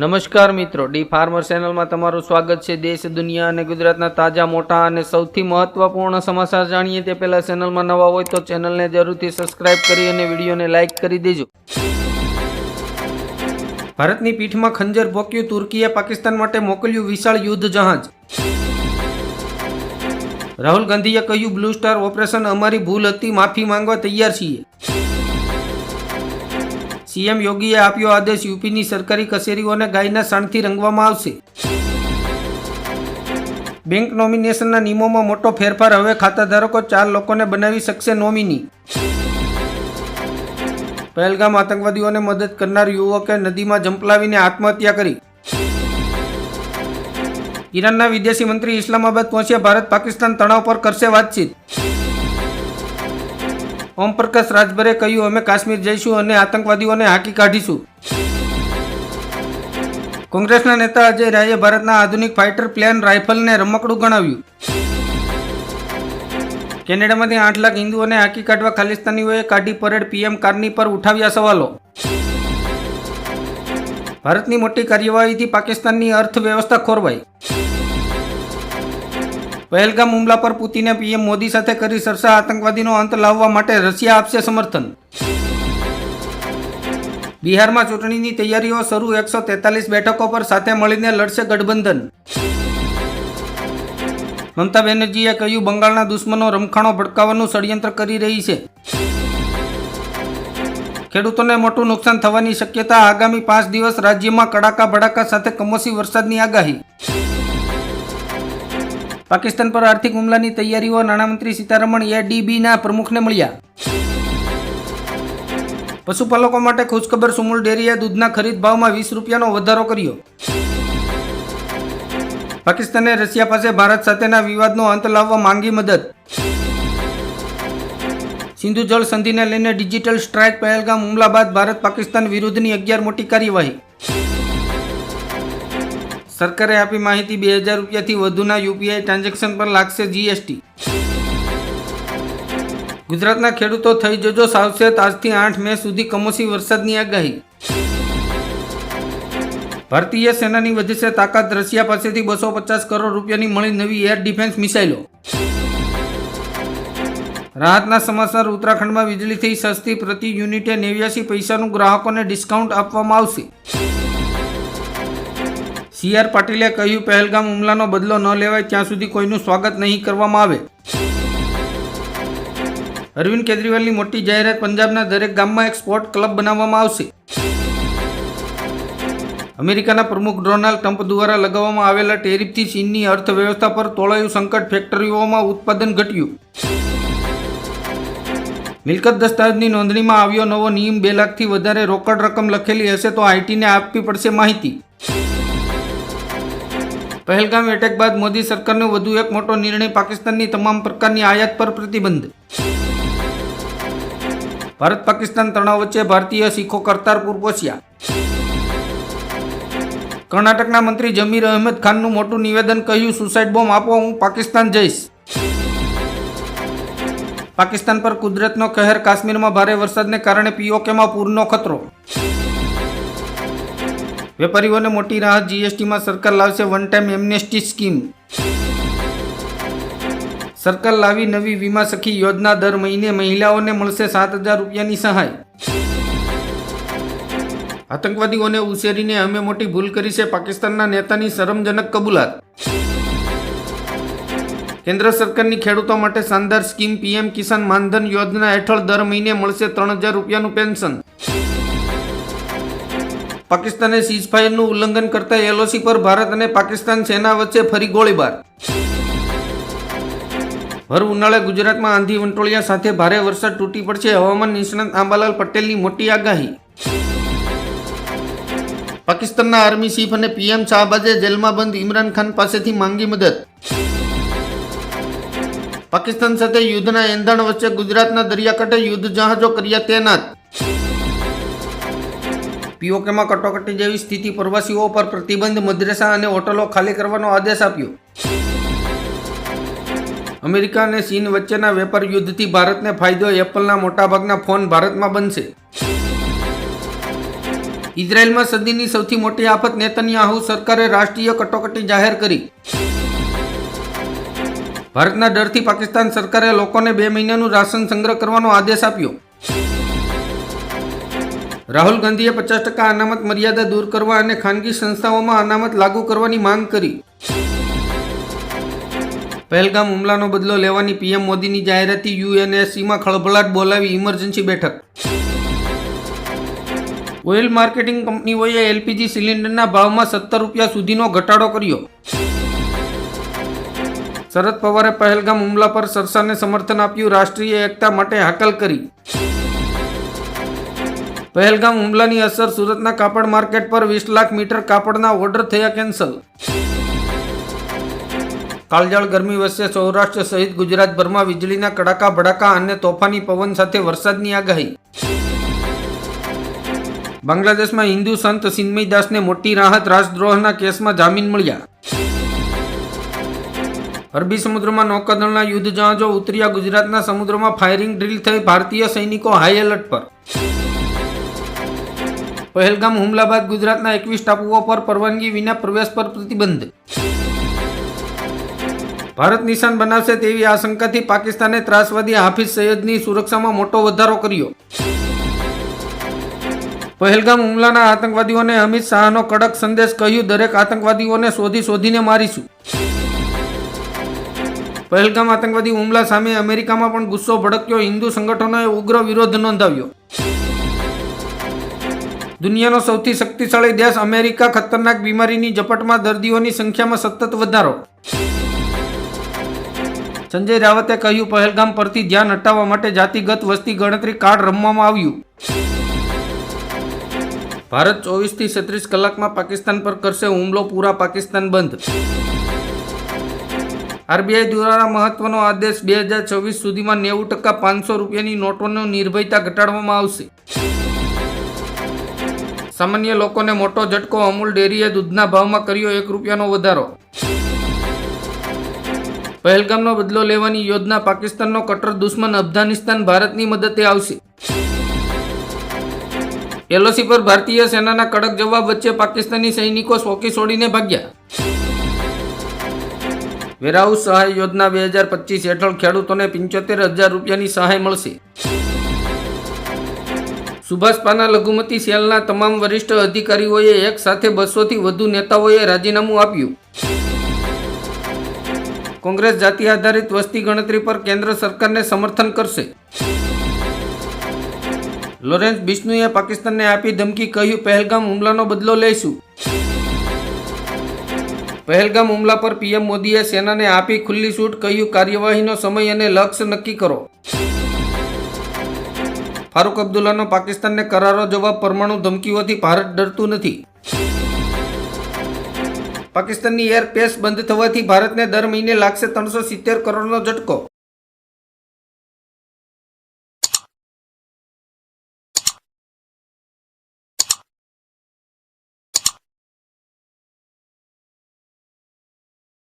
નમસ્કાર મિત્રો, D farmer ચેનલમાં તમારું સ્વાગત છે. દેશ, દુનિયા અને ગુજરાતના તાજા, મોટા અને સૌથી મહત્વપૂર્ણ સમાચાર જાણીએ તે પહેલા ચેનલમાં નવા હોય તો ચેનલને જરૂરથી સબસ્ક્રાઇબ કરી અને વિડીયોને લાઇક કરી દેજો. ભારતની પીઠમાં ખંજર ભોક્યું તુર્કીએ પાકિસ્તાન માટે મોકલ્યું વિશાળ યુદ્ધ જહાજ. રાહુલ ગાંધીએ કહ્યું, બ્લુ સ્ટાર ઓપરેશન અમારી ભૂલ હતી, માફી માંગવા તૈયાર છીએ. સીએમ યોગીએ આપ્યો આદેશ યુપીની સરકારી કચેરીઓને ગાયના શાણથી રંગવામાં આવશે. બેંક નોમિનેશનના નિયમોમાં મોટો ફેરફાર, હવે ખાતાધારકો ચાર લોકોને બનાવી શકશે નોમિની. પહેલગામ આતંકવાદીઓને મદદ કરનાર યુવકે નદીમાં ઝંપલાવીને આત્મહત્યા કરી. ઈરાનના વિદેશી મંત્રી ઇસ્લામાબાદ પહોંચ્યા, ભારત પાકિસ્તાન તણાવ પર કરશે વાતચીત. ઓમ પ્રકાશ રાજભરે કહ્યું, અમે કાશ્મીર જઈશું અને આતંકવાદીઓને હાકી કાઢીશું. કોંગ્રેસના નેતા અજય રાયે ભારતના આધુનિક ફાઇટર પ્લેન રાઇફલને રમકડું ગણાવ્યું. કેનેડામાંથી આઠ લાખ હિન્દુઓને હાકી કાઢવા ખાલિસ્તાનીઓએ કાઢી પરેડ પીએમ કારની પર ઉઠાવ્યા સવાલો. ભારતની મોટી કાર્યવાહીથી પાકિસ્તાનની અર્થવ્યવસ્થા ખોરવાઈ. પહેલગામ હુમલા પર પુતિને પીએમ મોદી સાથે કરી સરસા આતંકવાદીનો અંત લાવવા માટે રશિયા આપશે સમર્થન. બિહારમાં ચૂંટણીની તૈયારીઓ શરૂ, એકસો તેતાલીસ બેઠકો પર સાથે મળીને લડશે ગઠબંધન. મમતા બેનર્જીએ કહ્યું, બંગાળના દુશ્મનો રમખાણો ભડકાવવાનું ષડયંત્ર કરી રહી છે. ખેડૂતોને મોટું નુકસાન થવાની શક્યતા આગામી પાંચ દિવસ રાજ્યમાં કડાકા ભડાકા સાથે કમોસી વરસાદની આગાહી. પાકિસ્તાન પર આર્થિક હુમલાની તૈયારીઓ નાણામંત્રી સીતારમણ એડીબીના પ્રમુખને મળ્યા. પશુપાલકો માટે ખુશખબર સુમુલ ડેરીએ દૂધના ખરીદ ભાવમાં વીસ રૂપિયાનો વધારો કર્યો. પાકિસ્તાને રશિયા પાસે ભારત સાથેના વિવાદનો અંત લાવવા માંગી મદદ. સિંધુ જળ સંધિને લઈને ડિજિટલ સ્ટ્રાઇક પહેલગામ હુમલા બાદ ભારત પાકિસ્તાન વિરુદ્ધની અગિયાર મોટી કાર્યવાહી. સરકારે આપી માહિતી બે હજાર રૂપિયાથી વધુના યુપીઆઈ ટ્રાન્ઝેક્શન પર લાગશે જીએસટી. ગુજરાતના ખેડૂતો થઈ જજો સાવચેત. આજથી આઠ મે સુધી કમોસી વરસાદની આગાહી. ભારતીય સેનાની વધશે તાકાત રશિયા પાસેથી બસો પચાસ કરોડ રૂપિયાની મળી નવી એર ડિફેન્સ મિસાઇલો. રાહતના સમાચાર, ઉત્તરાખંડમાં વીજળીથી સસ્તી પ્રતિ યુનિટે નેવ્યાસી પૈસાનું ગ્રાહકોને ડિસ્કાઉન્ટ આપવામાં આવશે. સી આર પાટીલે કહ્યું, પહેલગામ હુમલાનો બદલો ન લેવાય, ત્યાં સુધી કોઈનું સ્વાગત નહીં કરવામાં આવે. અરવિંદ કેજરીવાલની મોટી જાહેરાત પંજાબના દરેક ગામમાં એક સ્પોર્ટ ક્લબ બનાવવામાં આવશે. અમેરિકાના પ્રમુખ ડોનાલ્ડ ટ્રમ્પ દ્વારા લગાવવામાં આવેલા ટેરિફથી ચીનની અર્થવ્યવસ્થા પર તોળાયું સંકટ ફેક્ટરીઓમાં ઉત્પાદન ઘટ્યું. મિલકત દસ્તાવેજની નોંધણીમાં આવ્યો નવો નિયમ બે લાખથી વધારે રોકડ રકમ લખેલી હશે તો આઈટીને આપવી પડશે માહિતી. પહેલગામ એટેક બાદ મોદી સરકારનો વધુ એક મોટો નિર્ણય પાકિસ્તાનની તમામ પ્રકારની આયાત પર પ્રતિબંધ. ભારત પાકિસ્તાન તણાવ વચ્ચે ભારતીય શીખો કરતારપુર પહોંચ્યા. કર્ણાટકના મંત્રી જમીર અહેમદ ખાનનું મોટું નિવેદન કહ્યું, સુસાઇડ બોમ્બ આપો, હું પાકિસ્તાન જઈશ. પાકિસ્તાન પર કુદરતનો કહેર કાશ્મીરમાં ભારે વરસાદને કારણે પીઓકેમાં પૂરનો ખતરો. વેપારીઓને મોટી રાહત જીએસટીમાં સરકાર લાવશે વન ટાઈમ એમનેસ્ટી સ્કીમ સરકાર લાવી નવી વીમા સખી યોજના દર મહિને મહિલાઓને મળશે સાત હજાર રૂપિયાની સહાય. આતંકવાદીઓને ઉછેરીને અમે મોટી ભૂલ કરી છે પાકિસ્તાનના નેતાની શરમજનક કબૂલાત. કેન્દ્ર સરકારની ખેડૂતો માટે શાનદાર સ્કીમ પીએમ કિસાન માનધન યોજના હેઠળ દર મહિને મળશે ત્રણ હજાર રૂપિયાનું પેન્શન. પાકિસ્તાને સીઝફાયરનું ઉલ્લંઘન કરતા એલઓસી પર ભારત અને પાકિસ્તાન સેના વચ્ચે ફરી ગોળીબાર. ભર ઉનાળે ગુજરાતમાં આંધી વંટોળિયા સાથે ભારે વરસાદ તૂટી પડશે. હવામાન નિષ્ણાંત આંબાલાલ પટેલની મોટી આગાહી. પાકિસ્તાનના આર્મી ચીફ અને પીએમ શાહબાજે જેલમાં બંધ ઇમરાન ખાન પાસેથી માંગી મદદ. પાકિસ્તાન સાથે યુદ્ધના એંધાણ વચ્ચે ગુજરાતના દરિયાકાંઠે યુદ્ધ જહાજો કર્યા તૈનાત. પીઓકેમાં કટોકટી જેવી સ્થિતિ પ્રવાસીઓ પર પ્રતિબંધ મદ્રેસા અને હોટલો ખાલી કરવાનો આદેશ આપ્યો. અમેરિકા અને ચીન વચ્ચેના વેપાર યુદ્ધથી ભારતને ફાયદો એપલના મોટાભાગના ફોન ભારતમાં બનશે. ઇઝરાયેલમાં સદીની સૌથી મોટી આફત નેતન્યાહુ સરકારે રાષ્ટ્રીય કટોકટી જાહેર કરી. ભારતના ડરથી પાકિસ્તાન સરકારે લોકોને બે મહિનાનું રાશન સંગ્રહ કરવાનો આદેશ આપ્યો. રાહુલ ગાંધીએ પચાસ ટકા અનામત મર્યાદા દૂર કરવા અને ખાનગી સંસ્થાઓમાં અનામત લાગુ કરવાની માંગ કરી. પહેલગામ હુમલાનો બદલો લેવાની પીએમ મોદીની જાહેરાતી યુએનએસસીમાં ખળભળાટ બોલાવી ઇમરજન્સી બેઠક. ઓઇલ માર્કેટિંગ કંપનીઓએ એલપીજી સિલિન્ડરના ભાવમાં સત્તર રૂપિયા સુધીનો ઘટાડો કર્યો. શરદ પવારે પહેલગામ હુમલા પર સરસાને સમર્થન આપ્યું, રાષ્ટ્રીય એકતા માટે હાકલ કરી. પહેલગામ હુમલાની અસર સુરતના કાપડ માર્કેટ પર વીસ લાખ મીટર કાપડના ઓર્ડર થયા કેન્સલ. કાળજાળ ગરમી વચ્ચે સૌરાષ્ટ્ર સહિત ગુજરાતભરમાં વીજળીના કડાકા ભડાકા અને તોફાની પવન સાથે વરસાદની આગાહી. બાંગ્લાદેશમાં હિન્દુ સંત સિન્મય દાસને મોટી રાહત રાજદ્રોહના કેસમાં જામીન મળ્યા. અરબી સમુદ્રમાં નૌકાદળના યુદ્ધ જહાજો ઉતર્યા ગુજરાતના સમુદ્રમાં ફાયરિંગ ડ્રીલ થઈ ભારતીય સૈનિકો હાઈ એલર્ટ પર. પહેલગામ હુમલા બાદ ગુજરાતના એકવીસ ટાપુઓ પર પરવાનગી વિના પ્રવેશ પર પ્રતિબંધ. ભારત નિશાન બનાવશે તેવી આશંકાથી પાકિસ્તાને ત્રાસવાદી હાફિઝ સૈયદની સુરક્ષામાં મોટો વધારો કર્યો. પહેલગામ હુમલાના આતંકવાદીઓને અમિત શાહનો કડક સંદેશ કહ્યું, દરેક આતંકવાદીઓને શોધી શોધીને મારીશું. પહેલગામ આતંકવાદી હુમલા સામે અમેરિકામાં પણ ગુસ્સો ભડક્યો, હિન્દુ સંગઠનોએ ઉગ્ર વિરોધ નોંધાવ્યો. દુનિયાનો સૌથી શક્તિશાળી દેશ અમેરિકા, ખતરનાક બીમારીની ઝપટમાં દર્દીઓની સંખ્યામાં સતત વધારો. સંજય રાવતે કહ્યું, પહેલગામ પરથી ધ્યાન હટાવવા માટે જાતિગત વસ્તી ગણતરી કાર્ડ રમવામાં આવ્યું. ભારત ચોવીસથી છત્રીસ કલાકમાં પાકિસ્તાન પર કરશે હુમલો, પૂરા પાકિસ્તાન બંધ. આરબીઆઈ દ્વારા મહત્વનો આદેશ બે હજાર છવ્વીસ સુધીમાં નેવું ટકા પાંચસો રૂપિયાની નોટોનો નિર્ભયતા ઘટાડવામાં આવશે. સામાન્ય લોકોને મોટો ઝટકો અમૂલ ડેરીએ દૂધના ભાવમાં કર્યો એક રૂપિયાનો વધારો. પહેલગામનો બદલો લેવાની યોજના પાકિસ્તાનનો કટ્ટર દુશ્મન અફઘાનિસ્તાન ભારતની મદદે આવશે. એલઓસી પર ભારતીય સેનાના કડક જવાબ વચ્ચે પાકિસ્તાની સૈનિકો સોકી છોડીને ભાગ્યા. વેરહાઉસ સહાય યોજના બે હજાર પચીસ હેઠળ ખેડૂતોને પંચોતેર હજાર રૂપિયાની સહાય મળશે. સુભાષપાના લઘુમતી સેલના તમામ વરિષ્ઠ અધિકારીઓએ એક સાથે બસોથી વધુ નેતાઓએ રાજીનામું આપ્યું. કોંગ્રેસ જાતિ આધારિત વસ્તી ગણતરી પર કેન્દ્ર સરકારને સમર્થન કરશે. લોરેન્સ બિશ્નુએ પાકિસ્તાનને આપી ધમકી કહ્યું, પહેલગામ હુમલાનો બદલો લઈશું. પહેલગામ હુમલા પર પીએમ મોદીએ સેનાને આપી ખુલ્લી છૂટ કહ્યું, કાર્યવાહીનો સમય અને લક્ષ્ય નક્કી કરો. ફારૂક અબ્દુલ્લાનો પાકિસ્તાનને કરારો જવાબ પરમાણુ ધમકીઓથી ભારત ડરતું નથી. પાકિસ્તાનની એર પેસ બંધ થવાથી ભારતને દર મહિને લાગશે ત્રણસો સિત્તેર કરોડનો ઝટકો.